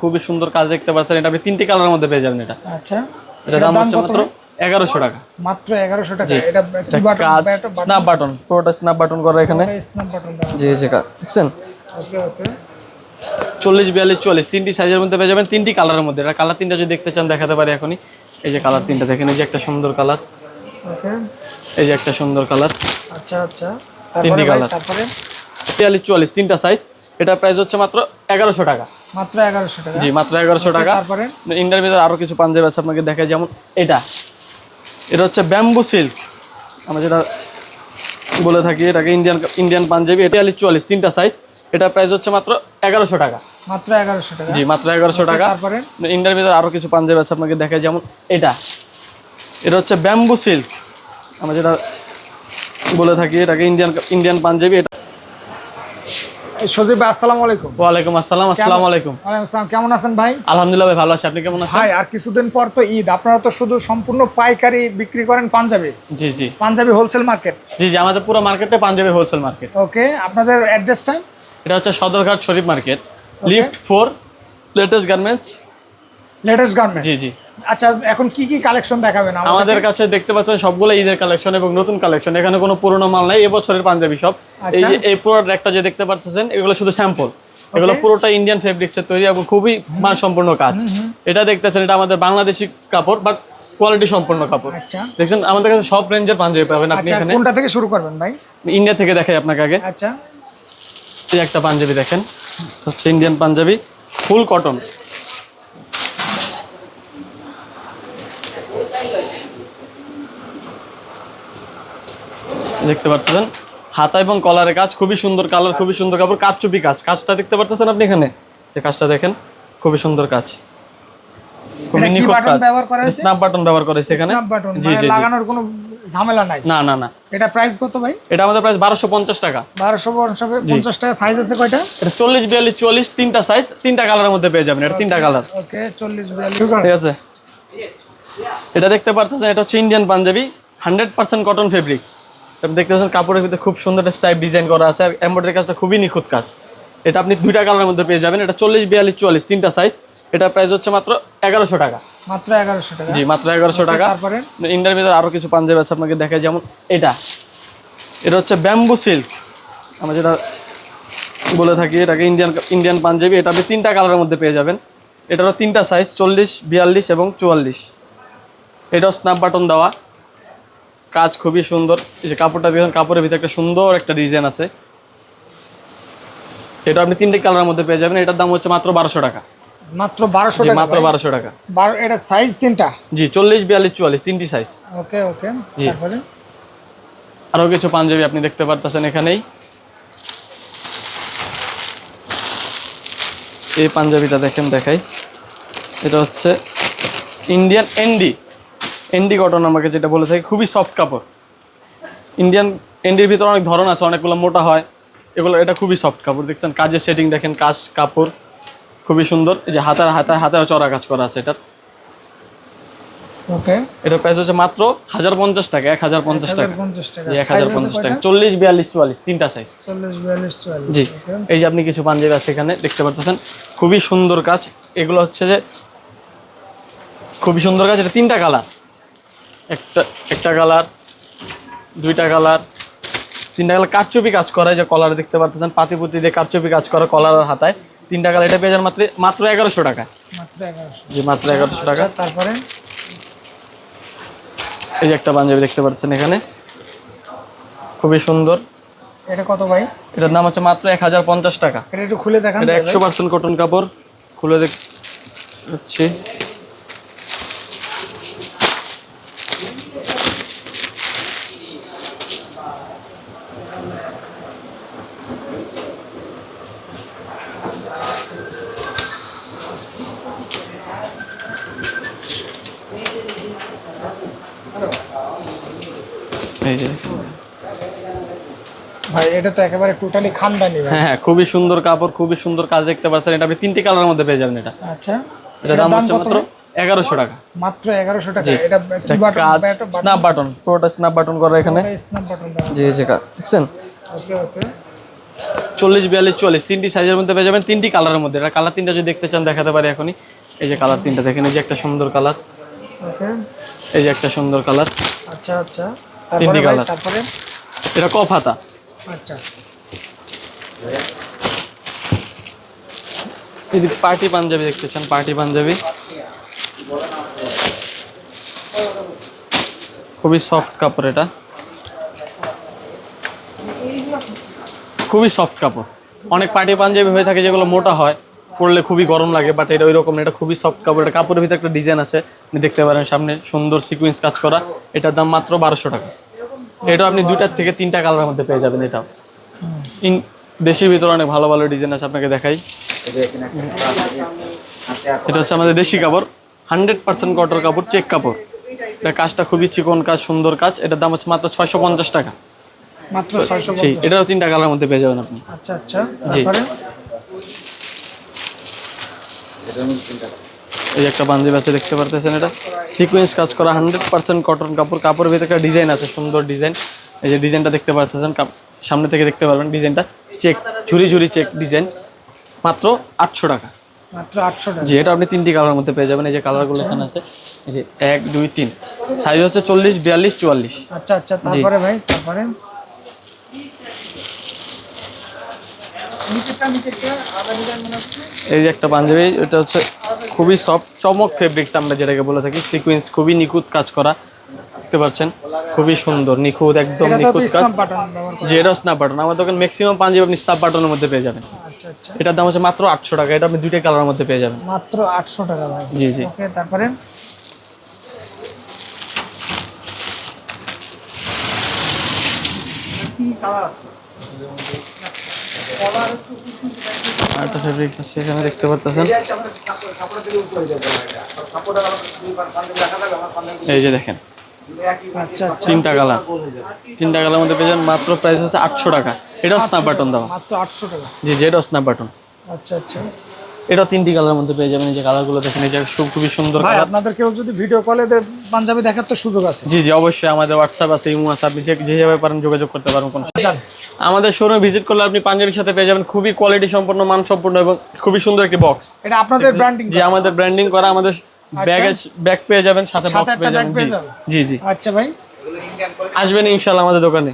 খুবই সুন্দর কাজ দেখতে পাচ্ছেন। এটা আপনি তিনটি কালারের মধ্যে পেয়ে যাবেন এটা। আচ্ছা এটার দাম হচ্ছে মাত্র এগারোশো টাকা। মাত্র এগারোশো টাকা। এটা কি বাটন কাজ স্ন্যাপ বাটন পুরোটা স্ন্যাপ বাটন করা এখানে। স্ন্যাপ বাটন জি জি কাজ দেখছেন? চল্লিশ বিয়াল্লিশ চল্লিশ। তিনটি সাইজের মধ্যে পেয়ে যাবেন তিনটি কালারের মধ্যে। এটা কালার তিনটা যদি দেখতে চান দেখাতে পারি এখনই। এই যে কালার তিনটা দেখেন এই যে একটা সুন্দর কালার এই যে একটা সুন্দর কালার আচ্ছা আচ্ছা। তিনটি কালার তারপরে? বিয়াল্লিশ চুয়াল্লিশ তিনটা সাইজ এটা প্রাইস হচ্ছে মাত্র এগারোশো টাকা। মাত্র এগারোশো টাকা। জি মাত্র এগারোশো টাকা। তারপরে? ইন্ডিয়ার ভিতরে আরও কিছু পাঞ্জাবি আছে আপনাকে দেখায় যেমন এটা। এটা হচ্ছে ব্যাম্বু সিল্ক আমরা যেটা বলে থাকি এটাকে ইন্ডিয়ান ইন্ডিয়ান পাঞ্জাবি এটা চুয়াল্লিশ তিনটা সাইজ এটা প্রাইস হচ্ছে মাত্র এগারোশো টাকা। মাত্র এগারোশো টাকা। জি মাত্র এগারোশো টাকা। তারপরে? ইন্ডিয়ার ভিতরে আরও কিছু পাঞ্জাবি আছে আপনাকে দেখায় যেমন এটা। এটা হচ্ছে ব্যাম্বু সিল্ক আমরা যেটা বলে থাকি এটাকে ইন্ডিয়ান ইন্ডিয়ান পাঞ্জাবি এটা সজীব ভাই আসসালামু আলাইকুম। ওয়ালাইকুম আসসালাম আসসালামু আলাইকুম। আসসালাম কেমন আছেন ভাই? আলহামদুলিল্লাহ ভাই ভালো আছি। আপনি কেমন আছেন? ভাই আর কিছুদিন পর তো ঈদ। আপনারা তো শুধু সম্পূর্ণ পাইকারি বিক্রি করেন পাঞ্জাবি। জি জি। পাঞ্জাবি হোলসেল মার্কেট জি জি আমাদের পুরো মার্কেটে পাঞ্জাবি হোলসেল মার্কেট ওকে আপনাদের অ্যাড্রেস টাইম এটা হচ্ছে Sadarghat Sharif market lift four latest garments latest garment জি জি। আচ্ছা এখন কি কি কালেকশন দেখাবেন আমাদের? কাছে দেখতে পাচ্ছেন সবগুলো ঈদের কালেকশন এবং নতুন কালেকশন এখানে কোনো পুরোনো মাল নাই এবছরের পাঞ্জাবি সব। এই আচ্ছা। যে এই পুরো একটা যে দেখতে পাচ্ছেন এগুলো শুধু স্যাম্পল এগুলো পুরোটা ইন্ডিয়ান ফেব্রিক্সের তৈরি এবং খুবই মানসম্পন্ন কাজ। এটা দেখতেছেন এটা আমাদের বাংলাদেশি কাপড় বাট কোয়ালিটি সম্পন্ন কাপড়। আচ্ছা। দেখছেন আমাদের কাছে সব রেঞ্জের পাঞ্জাবি পাবেন আপনি আচ্ছা এখানে। কোনটা থেকে শুরু করবেন ভাই? ইন্ডিয়া থেকে দেখাই আপনাকে আগে। আচ্ছা। এই একটা পাঞ্জাবি দেখেন হচ্ছে ইন্ডিয়ান পাঞ্জাবি ফুল কটন দেখতে পাচ্ছেন। হাতা এবং কলারের কাজ খুবই সুন্দর কালার খুবই সুন্দর কাপড় কারচুপি কাজ। কাজটা দেখতে পাচ্ছেন আপনি এখানে? যে কাজটা দেখেন খুবই সুন্দর কাজ। খুবই নিখুঁত কাজ। ব্যবহার করা হয়েছে? স্ন্যাপ বাটন ব্যবহার করেছে এখানে। স্ন্যাপ বাটন জি মানে জি জি। লাগানোর কোনো ঝামেলা নাই। না না না। এটা প্রাইস কত ভাই? এটা আমাদের প্রাইস বারোশো পঞ্চাশ টাকা। বারোশো পঞ্চাশ টাকা। সাইজ আছে কয়টা? এটা চল্লিশ বিয়াল্লিশ চল্লিশ তিনটা সাইজ তিনটা কালারের মধ্যে পেয়ে যাবেন। এটা তিনটা কালার ওকে চল্লিশ বিয়াল্লিশ। ঠিক আছে। এটা দেখতে পারতেছেন এটা হচ্ছে Indian Punjabi hundred percent cotton fabrics আপনি দেখতে পাচ্ছেন কাপড়ের ভিতরে খুব সুন্দর একটা স্টাইপ ডিজাইন করা আছে। আর এমব্রয়ডারি কাজটা খুবই নিখুঁত কাজ। এটা আপনি দুইটা কালারের মধ্যে পেয়ে যাবেন। এটা চল্লিশ বিয়াল্লিশ চুয়াল্লিশ তিনটা সাইজ এটা প্রাইস হচ্ছে মাত্র এগারোশো টাকা। মাত্র এগারোশো টাকা। জি মাত্র এগারোশো টাকা। তারপরে? ইন্ডিয়ার ভিতরে আরও কিছু পাঞ্জাবি আছে আপনাকে দেখায় যেমন এটা। এটা হচ্ছে ব্যাম্বু সিল্ক আমরা যেটা বলে থাকি এটাকে ইন্ডিয়ান ইন্ডিয়ান পাঞ্জাবি। এটা আপনি তিনটা কালারের মধ্যে পেয়ে যাবেন। এটারও তিনটা সাইজ চল্লিশ বিয়াল্লিশ এবং চুয়াল্লিশ। এটাও স্ন্যাপ বাটন দেওয়া। কাজ খুবই সুন্দর। এই যে কাপড়টা দেখেন কাপড়ের ভিতরে একটা সুন্দর একটা ডিজাইন আছে। এটা আপনি তিনটে কালারের মধ্যে পেয়ে যাবেন। এটার দাম হচ্ছে মাত্র বারোশো টাকা। মাত্র বারোশো টাকা মাত্র বারোশো টাকা। এটা সাইজ তিনটা? জি চল্লিশ বিয়াল্লিশ চুয়াল্লিশ তিনটি সাইজ ওকে ওকে জি। আরও কিছু পাঞ্জাবি আপনি দেখতে পারতেছেন এখানেই। এই পাঞ্জাবিটা দেখেন দেখাই। এটা হচ্ছে ইন্ডিয়ান এন্ডি এন্ডি কটন আমাকে যেটা বলে থাকি খুবই সফট কাপড়। ইন্ডিয়ান এন্ডির ভিতরে অনেক ধরন আছে অনেকগুলো মোটা হয়। এগুলো এটা খুবই সফট কাপড়। দেখছেন কাজের সেটিং দেখেন কাজ কাপড় খুবই সুন্দর। এই যে হাতার হাতায় হাতায় চড়া কাজ করা আছে এটার। ওকে এটার প্রাইস হচ্ছে মাত্র হাজার পঞ্চাশ টাকা এক হাজার পঞ্চাশ টাকা। এক হাজার পঞ্চাশ টাকা। চল্লিশ বিয়াল্লিশ চুয়াল্লিশ তিনটা সাইজ চল্লিশ বিয়াল্লিশ জি। চুয়াল্লিশ এই যে আপনি কিছু পাঞ্জাবি আছে এখানে দেখতে পারতেছেন খুবই সুন্দর কাজ। এগুলো হচ্ছে যে খুবই সুন্দর কাজ এটা তিনটা কালার একটা একটা কালার দুইটা কালার তিনটা কালার কারচুপি কাজ করা যে কলার দেখতে পারতেছেন পাতি পুতি দিয়ে কারচুপি কাজ করা কলার আর হাতায়। তিনটা কালার এটা পেয়ে যান মাত্র মাত্র এগারোশো টাকা। জি মাত্র এগারোশো টাকা। তারপরে? এই যে একটা পাঞ্জাবি দেখতে পাচ্ছেন এখানে। খুবই সুন্দর। এটা কত ভাই? এটার দাম হচ্ছে মাত্র এক হাজার পঞ্চাশ টাকা। এটা একটু খুলে দেখান এটা একশো পার্সেন্ট কটন কাপড়। খুলে দেখছি এই যে ভাই এটা তো একেবারে টোটালি খানদানি ভাই। হ্যাঁ খুবই সুন্দর কাপড় খুবই সুন্দর কাজ দেখতে পাচ্ছেন। এটা আপনি তিনটি কালারের মধ্যে পেয়ে যাবেন এটা। আচ্ছা। এটার দাম হচ্ছে মাত্র এগারোশো টাকা। মাত্র এগারোশো টাকা। এটা কি বাটন কাজ স্ন্যাপ বাটন পুরোটা স্ন্যাপ বাটন করা এখানে। স্ন্যাপ বাটন জি জি দেখছেন? চল্লিশ বিয়াল্লিশ চল্লিশ তিনটি সাইজের মধ্যে পেয়ে যাবেন। তিনটি কালারের মধ্যে। এটা কালার তিনটা যদি দেখতে চান দেখাতে পারি এখনই। এই যে কালার তিনটা দেখেন এই যে একটা সুন্দর কালার ওকে। এই যে একটা সুন্দর কালার। আচ্ছা আচ্ছা। তিনটি colour। তারপরে? এটা কফ হাতা। আচ্ছা। এদিকে পার্টি পাঞ্জাবি দেখতে চান পার্টি পাঞ্জাবি। খুবই সফট কাপড় এটা। খুবই সফট কাপড়। অনেক পার্টি পাঞ্জাবি হয়ে থাকে যেগুলো মোটা হয়। পরলে খুবই গরম লাগে বাট এটা ওই রকম না, এটা খুবই সফট কাপড় এটা কাপড়ের ভিতরে একটা ডিজাইন আছে আপনি দেখতে পারেন সামনে সুন্দর সিকুয়েন্স কাজ করা এটার দাম মাত্র বারোশো টাকা। এটা আপনি দুইটার থেকে তিনটা কালারের মধ্যে পেয়ে যাবেন এটাও। ইন দেশের ভিতরে অনেক ভালো ভালো ডিজাইন আছে আপনাকে দেখাই। এটা হচ্ছে আমাদের দেশি কাপড় হান্ড্রেড পার্সেন্ট কটন কাপড় চেক কাপড়। এটা কাজটা খুবই চিকন কাজ সুন্দর কাজ এটার দাম হচ্ছে মাত্র ছয়শো পঞ্চাশ টাকা। মাত্র ছয়শো এটাও তিনটা কালারের মধ্যে পেয়ে যাবেন আপনি। আচ্ছা আচ্ছা জি। এই একটা পাঞ্জাবি আছে দেখতে পারতেছেন এটা। সিকোয়েন্স কাজ করা হান্ড্রেড পার্সেন্ট কটন কাপড়। কাপড়ের ভিতরে একটা ডিজাইন আছে সুন্দর ডিজাইন এই যে ডিজাইনটা দেখতে পারতেছেন সামনে থেকে দেখতে পারবেন ডিজাইনটা চেক ঝুরি ঝুরি চেক ডিজাইন মাত্র আটশো টাকা। মাত্র আটশো টাকা। জি এটা আপনি তিনটি কালারের মধ্যে পেয়ে যাবেন। এই যে কালারগুলো এখানে আছে। এই যে এক দুই তিন। সাইজ হচ্ছে চল্লিশ বিয়াল্লিশ চুয়াল্লিশ। আচ্ছা আচ্ছা তারপরে ভাই তারপরে? এই যে একটা পাঞ্জাবি এটা হচ্ছে খুবই সফট চমক ফেব্রিক্স আমরা যেটাকে বলে থাকি। সিকুয়েন্স খুবই নিখুঁত কাজ করা দেখতে পাচ্ছেন? খুবই সুন্দর নিখুঁত একদম নিখুঁত কাজ। ইসলাম বাটন ব্যবহার যে এটা স্ন্যাপ বাটন আমার দোকান ম্যাক্সিমাম পাঞ্জাবি আপনি স্ন্যাপ বাটনের মধ্যে পেয়ে যাবেন। আচ্ছা আচ্ছা। এটার দাম হচ্ছে মাত্র আটশো টাকা এটা আপনি দুইটা কালারের মধ্যে পেয়ে যাবেন। মাত্র আটশো টাকা ভাই। জি জি। ওকে তারপরে? আরেকটা ফেব্রিক আছে এখানে দেখতে পারতেছেন। এই যে দেখেন আচ্ছা আচ্ছা। তিনটা গালা তিনটা গালার মধ্যে পেয়েছেন মাত্র প্রাইস হচ্ছে আটশো টাকা। এটাও স্ন্যাপ বাটন দেওয়া মাত্র আটশো টাকা। জি জি এটাও স্ন্যাপ বাটন আচ্ছা আচ্ছা। এটা তিনটি কালারের মধ্যে পেয়ে যাবেন এই যে কালারগুলো দেখেন এই যে খুবই সুন্দর কালার আপনাদের কেউ যদি ভিডিও কলে পাঞ্জাবি দেখার তো সুযোগ আছে। জি জি অবশ্যই আমাদের হোয়াটসঅ্যাপ আছে ইমো আছে আপনি যে- যেভাবে পারেন যোগাযোগ করতে পারেন কোনো যান আমাদের শোরুমে ভিজিট করলে আপনি পাঞ্জাবির সাথে পেয়ে যাবেন খুবই কোয়ালিটি সম্পন্ন মান সম্পন্ন এবং খুবই সুন্দর একটি বক্স এটা আপনাদের ব্র্যান্ডিং জি আমাদের ব্র্যান্ডিং করা আমাদের ব্যাগ ব্যাগ পেয়ে যাবেন সাথে বক্স পেয়ে যাবেন জি। জি আচ্ছা ভাই। আসবেন ইনশাল্লাহ আমাদের দোকানে।